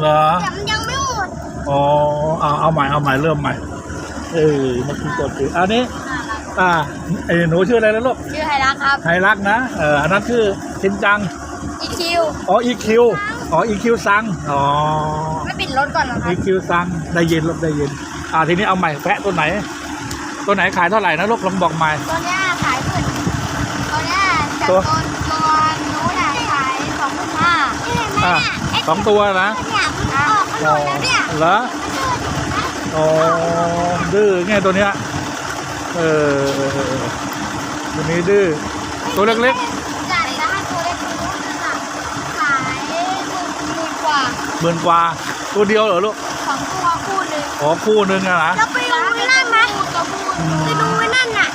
เหรอแต่มันยังไม่หมดอ๋อเอาเอาใหม่เอาใหม่เริ่มใหม่ เออเมื่อกี้กดผิดอันนี้ อ่าไอ้หนูชื่ออะไรนะลูกชื่อไฮรักครับไทยรักนะเอออันนั้นชื่อชินจังอีคิวอ๋อ EQ อ๋อ EQ ซังอ๋อไม่ปิดรถก่อนเหรอครับ EQ ซังได้ยินลูกได้ยินอ่าทีนี้เอาใหม่แพะตัวไหน ตัวไหนขายเท่าไหร่นะลูกลองบอกใหม่ตัวเนี้ยขายหมื่นตัวเนี้ยจากตัตัววตัวนู้นอะขายสองหมื่นห้าอะสองตัวนะ หมดแล้วเนี่ยเหรออ๋อดื้อไงตัวเนี้ยเออเออเออตัวนี้ดื้อตัวเล็กๆจ่ายแล้วให้ตัวเล็กตัวนู้นน่ะขายหมื่นหมื่นกว่าๆหมื่นกว่า ตัวเดียวเหรอลูกสองตัวคู่หนึ่งอ๋อคู่หนึงอะนะเราไปดูไว้นั่นไหมไปดูไว้นั่นน่ะ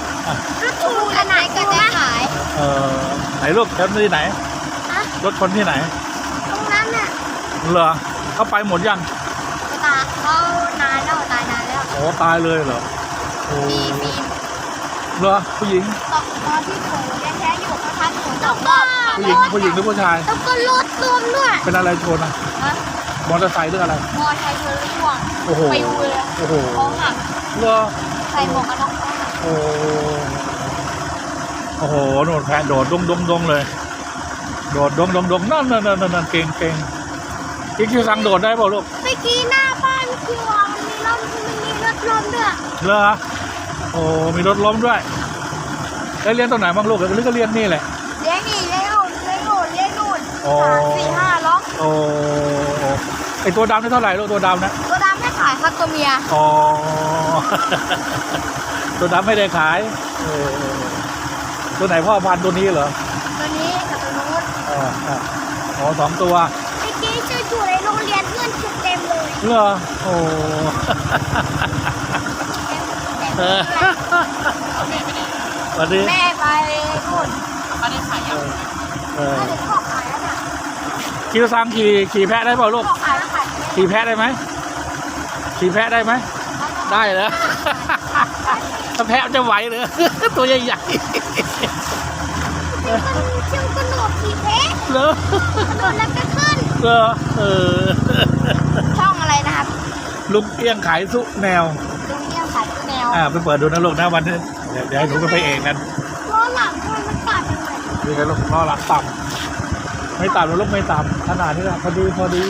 รถถูกขนาดก็จะขายเออไหนลูกรถที่ไหนฮะรถคนที่ไหน ตรงนั้นน่ะเหรอ เขาไปหมดยังตาเขานานแล้วตายนานแล้วโอ้ตายเลยเหรอโอ้มีมีเหรอผู้หญิงตอนตอนที่หนูยังแท้อยู่เขาทักหนูแล้วก็ผู้หญิงผู้หญิงหรือผู้ชายแล้วก็รถรวมด้วยเป็นอะไรชนอะฮะมอเตอร์ไซค์หรืออะไรมอไซค์เธอร่วงโอ้โหไปดูเลยโอ้โหท้องหักเหรอใส่หมวกกันน็อกท้องหักโอ้โอ้โหโดดแพะโดดดงดงดงเลย โดดดงดงดงนั่นนั่นนั่นนั่นเก่งเก่ง อีกคิวสั่งโดดได้เปล่าลูกเมื่อกี้หน้าบ้านคิวอะมันมีรถมันมีรถรวมด้วยเหรอโอ้มีรถล้มด้วยได้เรียนตรงไหนบ้างลูกหรือก็เรียนนี่แหละ เลี้ยงนี่เลี้ยงนู่นเลี้ยงนู่นเลี้ยงนู่นอ๋อสามสี่ห้าล็อกโอ้ไอตัวดำนี่เท่าไหร่ลูกตัวดำนะตัวดำไม่ขายครับตัวเมียอ๋อ ตัวดำไม่ได้ขายเออตัวไหนพ่อพันธุ์ตัวนี้เหรอตัวนี้กับตัวนู้น อ๋ออะอ๋อสองตัว เต็มเลยเหรอโอ้เออวันนี้แม่ไปนู่นไม่ได้ขายยังเออถ้าเด็กพ่อขายแล้วน่ะคิวซังขี่ขี่แพะได้เปล่าลูกพ่อขายแล้วขายขี่แพะได้ไหมขี่แพะได้ไหมได้เหรอถ้าแพะจะไหวเหรอตัวใหญ่มันเชื่อมกระโดดขี่เพชรๆเหรอกระโดดแล้วก็ขึ้นเหรอเออ ช่องอะไรนะครับ ลุงเอี้ยงขายสุแนว ลุงเอี้ยงขายแนวอ่าไปเปิดดูนะลูกนะวันนี้เดี๋ยวเดี๋ยวให้หนูไปเองกันล้อหลังมันมันตัดยังไงนี่กันลูกล้อหลังต่ำไม่ต่ำหรือลูกไม่ต่ำขนาดนี้แหละพอดีพอดี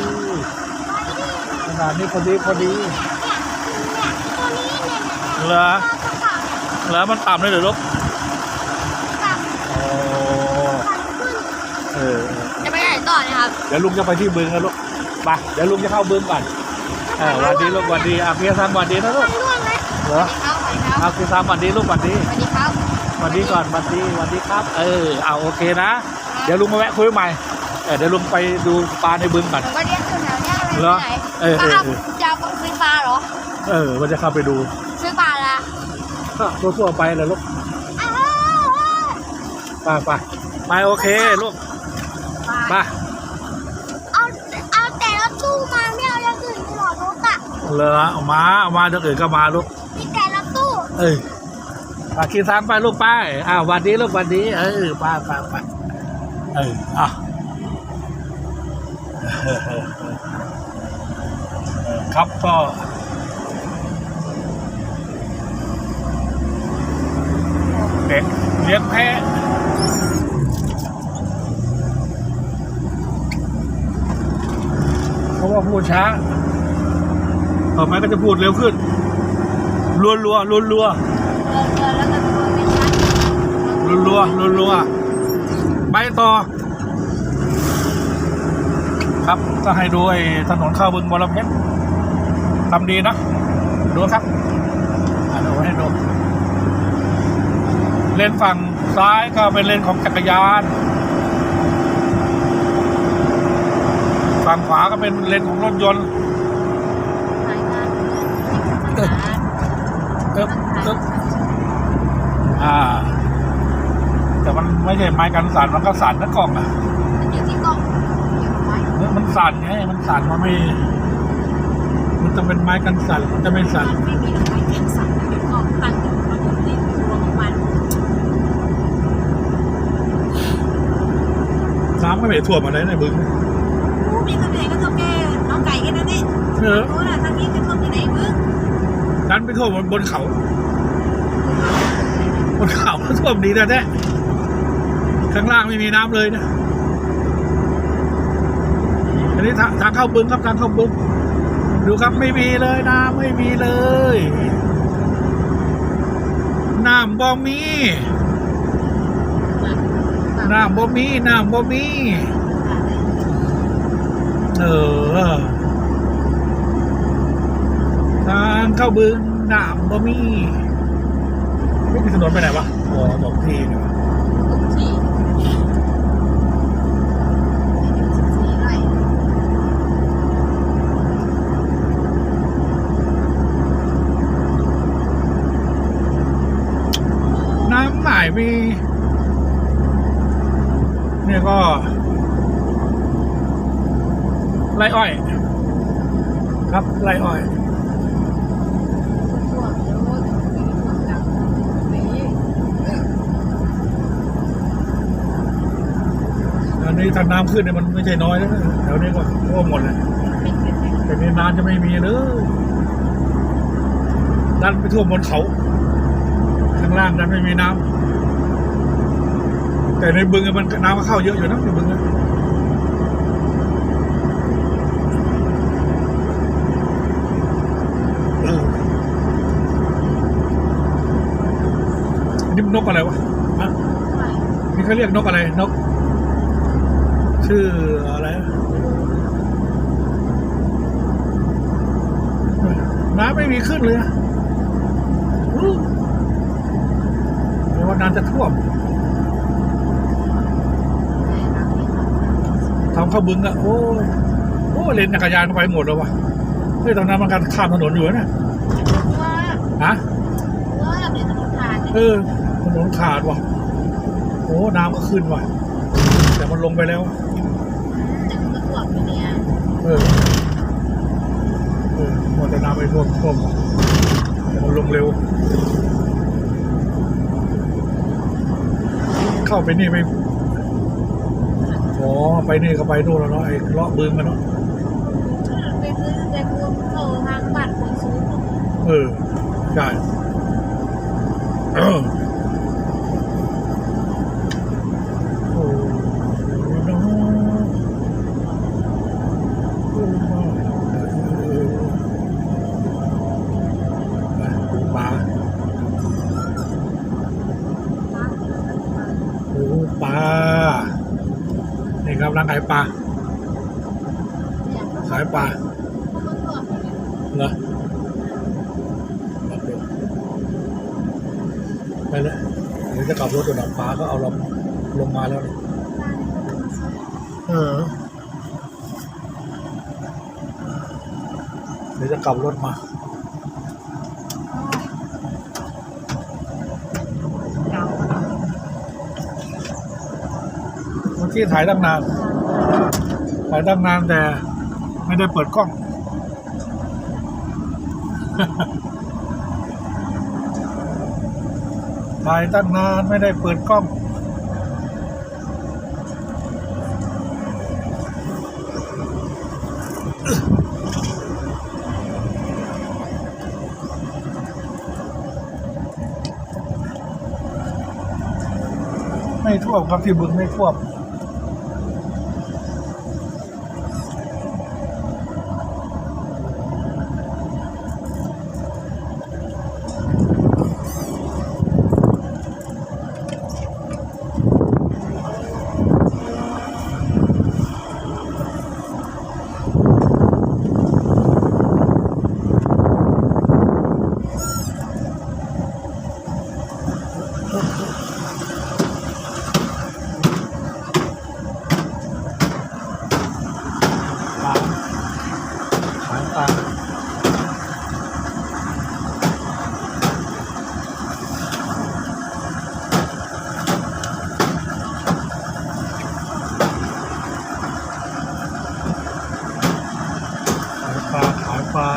ขนาดนี้พอดีพอดีเนี่ยตัวนี้เนี่ยเนี่ยเหรอตัวขาวเนี่ยแล้วมันต่ำเลยเหรอลูกตัดโอ้ตัดขึ้นเออจะไปไหนต่อนะครับ เดี๋ยวลุงจะไปที่บึงนะลูกไปเดี๋ยวลุงจะเข้าบึงก่อน เออวันดีลูกวันดีอาเพียซังวันดีนะลูกมันร่วงไหมเหรอครับสวัสดีครับอาเพียซังวันดีลูกวันดีสวัสดีครับวันดีก่อนวันดีวันดีครับ เออเอาโอเคนะ เดี๋ยวลุงมาแวะคุยใหม่เออเดี๋ยวลุงไปดูปลาในบึงก่อนผมก็เรียนอยู่แถวเนี้ยอะไรเหรอที่ไหนเออเออก็เออจะเอาซื้อปลาเหรอ เออว่าจะเข้าไปดูซื้อปลาละก็ทั่วๆไปเลยลูกอ้าวไปไปไปโอเคลูกไป เหลือเอามาเอามาเดี๋ยวอื่นก็มาลูกมีแต่ละตู้เอ้ยปากีสถานไปลูกไปอ้าววันดีลูกวันดีเออไปไปไปเอออะเออเออเออครับก็เด็กเลี้ยงแพะเพราะว่าพูดช้า ต่อไปก็จะพูดเร็วขึ้นรัวรัวรัวรัวรัวรัวรัวรัวไปต่อ ครับก็ให้ดูไอ้ถนนเข้าบึงบรเพชรทำดีนะ ดูครับอะดูให้ดูเลนฝั่งซ้ายก็เป็นเลนของจักรยาน ฝั่งขวาก็เป็นเลนของรถยนต์ เอ๊ะเอ๊บเอ๊บอ่า แต่มันไม่ใช่ไม้กันสั่นมันก็สั่นนะกล่องอะมันอยู่ที่กล้องอยู่ไว้เออมันสั่นไงมันสั่นมันไม่ มันจะเป็นไม้กันสั่นมันจะไม่สั่นไม่มีดอกไม้แข็งสั่นเป็นกองตั้งอยู่มันอยู่ในรวมของมันน้ำไม่ไปท่วมอะไรในบึงผู้มีกระเบนก็ตัวแก่น้องไก่ก็เออโอ้ล่ะทางนี้จะต้องไปไหนมึง ดันไปท่วมบนบนเขา บนเขาท่วมดีแต่แท้ข้างล่างไม่มีน้ำเลยนะอันนี้ทางทางเข้าบึงครับทางเข้าบึงดูครับไม่มีเลยน้ำไม่มีเลยน้ำบ่มีน้ำบ่มีน้ำบ่มีเออ ทางเข้าบึงน้ำบ่มีไม่มีถนนไปไหนวะอ๋อบอกทีนน้ำไหลมีเนี่ยก็ไรอ้อย ครับไรอ้อย ทั่วโอ้ยมีทั่วจังนี่ อั นนี้ถ้าน้ำขึ้นเนี่ยมันไม่ใช่น้อยแล้วนะแถวนี้ก็ท่วมหมดเลยแต่ในน้ำจะไม่มีเลยดันไปท่วมบนเขาข้างล่างดันไม่มีน้ำแต่ในบึงมันน้ำก็เข้าเยอะอยู่นะในบึงอะนี่นกอะไรวะนี่เขาเรียกนกอะไร นก ชื่ออะไรนะน้ำไม่มีขึ้นเลยนะอู้เดี๋ยววันนั้นจะท่วมทำเข้าบึงอะโอ้ยโอ้ยเลนจักรยานไปหมดแล้ววะเฮ้ยตอนนั้นมันการข้ามถนนอยู่นะว่าฮะว่าเดี๋ยวจะต้องทานเออถนนขาดว่ะโอ้น้ำก็ขึ้นว่ะ แต่มันลงไปแล้ว แต่มันก็ท่วมอยู่เนี่ยเออเออหมดแต่น้ำไปท่วมท่วมแต่มันลงเร็ว เข้าไปนี่ไปอ๋อไปนี่ก็ไปนู่นแล้วเนาะไอ้เลาะบึงกันเนาะไปซื้อแต่กูเข้าทางบ้านคนสูงเออใช่เออโอ้ยน้องโอ้ยน้องเออไปลา นี่ครับร้านขายปลา ขายปลาเนี่ยเหรอไปเลยเดี๋ยวจะกลับรถตัวดับฟ้าก็เอาลงลงมาแล้ว เออ เดี๋ยวจะกลับรถมาเก่าเมื่อกี้ถ่ายตั้งนาน ถ่ายตั้งนานแต่ไม่ได้เปิดกล้อง ถ่ายตั้งนานไม่ได้เปิดกล้อง ไม่ท่ วบครับที่บึงไม่ควบ ปลาขายปลาขายปลาขาย ปลา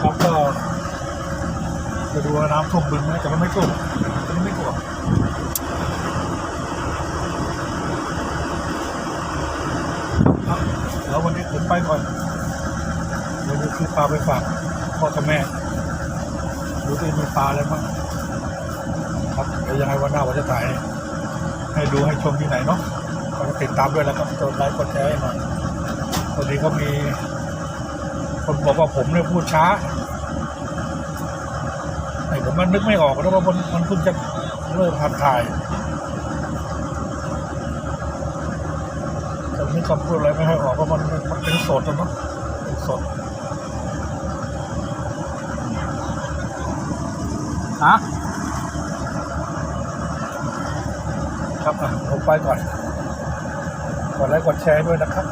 ครับก็จะดูว่าน้ำท่วมบึงไหมแต่มันไม่ท่วมมันไม่ท่วมครับแล้ววันนี้ผมไปก่อนวันนี้คือปลาไปฝากพ่อกับแม่ดูที่มีปลาอะไรบ้างครับเดี๋ยวยังไงวันหน้าผมจะถ่ายให้ดูให้ชมที่ไหนเนาะติดตามด้วยแล้วครับกดไลค์กดแชร์ให้หน่อยวันนี้ก็มี คนบอกว่าผมเนี่ยพูดช้าไอ้ผมมันนึกไม่ออกนะว่ามันมันเพิ่งจะเริ่มหัดถ่ายแต่นึกคำพูดอะไรไม่ให้ออกเพราะมันมันเป็นสดอะเนาะเป็นสดฮะครับอะผมไปก่อนกดไลค์กดแชร์ด้วยนะครับ